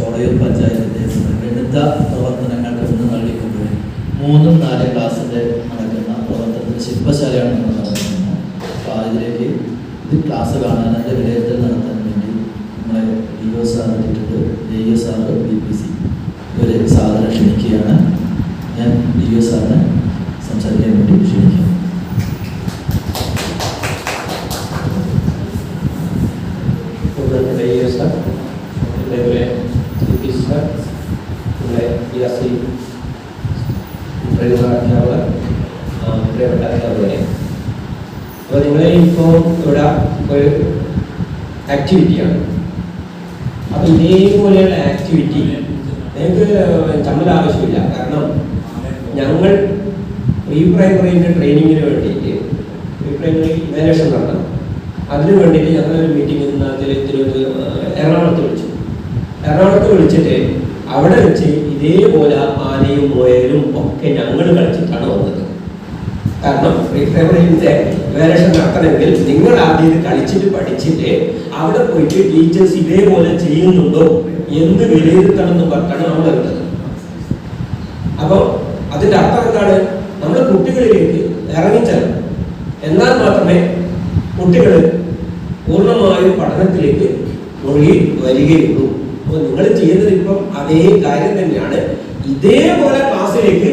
ചോളയൂർ പഞ്ചായത്തിന്റെ ഗണിത പ്രവർത്തനങ്ങൾ ഇന്ന് നൽകിക്കൊണ്ട് മൂന്നും നാല് ക്ലാസ്സിന്റെ നടക്കുന്ന പ്രവർത്തനത്തിന് ശില്പശാലയാണ് നമ്മൾ നടത്തുന്നത്. അപ്പോൾ അതിലേക്ക് ഇത് ക്ലാസ് കാണാൻ അതിന്റെ വിലയിരുത്തൽ നടത്താൻ വേണ്ടി നമ്മളെ ഡി ഒ സാർ എത്തിയിട്ടുണ്ട് A O sir B P C ഇവരെ സാധനം ക്ഷണിക്കുകയാണ്. ഞാൻ ഡി ഒ സാറിനെ സംസാരിക്കാൻ വേണ്ടി ക്ഷണിക്കുന്നു. എ എസ് സാർ അതേപോലെ സി പി സാർ നമ്മുടെ പി എസ് സി ആ, പ്രിയപ്പെട്ട അപ്പോൾ നിങ്ങൾ ഇപ്പോൾ ഇവിടെ ഒരു ആക്ടിവിറ്റിയാണ്. അപ്പോൾ ഇതേപോലെയുള്ള ആക്ടിവിറ്റി നിങ്ങൾക്ക് തമ്മിൽ ആവശ്യമില്ല കാരണം ഞങ്ങൾ പ്രീ പ്രൈമറിന്റെ ട്രെയിനിങ്ങിന് വേണ്ടിയിട്ട് പ്രീ പ്രൈമറി ഇവാലുവേഷൻ നടത്തണം. അതിനു വേണ്ടിയിട്ട് ഞങ്ങളൊരു മീറ്റിംഗ് ഇതിൽ തിരുവനന്തപുരം എറണാകുളത്ത് വിളിച്ചു എറണാകുളത്ത് വിളിച്ചിട്ട് അവിടെ വെച്ച് ഇതേപോലെ ആനയും മുയലും ഒക്കെ ഞങ്ങൾ കളിച്ചിട്ടാണ് വന്നത്. കാരണം പ്രൈമറിന്റെ ഇവാലുവേഷൻ നടത്തണമെങ്കിൽ നിങ്ങൾ ആദ്യം ഇത് കളിച്ചിട്ട് പഠിച്ചിട്ട് അവിടെ പോയിട്ട് ടീച്ചേഴ്സ് ഇതേപോലെ ചെയ്യുന്നുണ്ടോ എന്ന് വിലയിരുത്തണം എന്ന് പറഞ്ഞാണ് നമ്മൾ വരുന്നത്. അപ്പോൾ അതിന്റെ അർത്ഥം എന്താണ്? നമ്മൾ കുട്ടികളിലേക്ക് ഇറങ്ങിച്ചെല്ലണം എന്നാൽ മാത്രമേ കുട്ടികൾ പൂർണമായും പഠനത്തിലേക്ക് മുഴുകി വരികയുള്ളൂ. അപ്പോൾ നിങ്ങൾ ചെയ്യുന്നത് ഇപ്പം അതേ കാര്യം തന്നെയാണ്. ഇതേപോലെ ക്ലാസ്സിലേക്ക്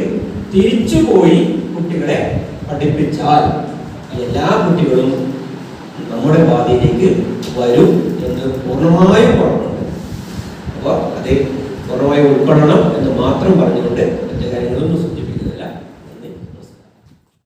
തിരിച്ചു പോയി കുട്ടികളെ പഠിപ്പിച്ചാൽ എല്ലാ കുട്ടികളും നമ്മുടെ പാതയിലേക്ക് വരും എന്ന് പൂർണമായും ഉറപ്പുണ്ട്. അപ്പോൾ അത് പൂർണമായും ഉൾക്കൊള്ളണം എന്ന് മാത്രം പറഞ്ഞുകൊണ്ട് മറ്റു കാര്യങ്ങളൊന്നും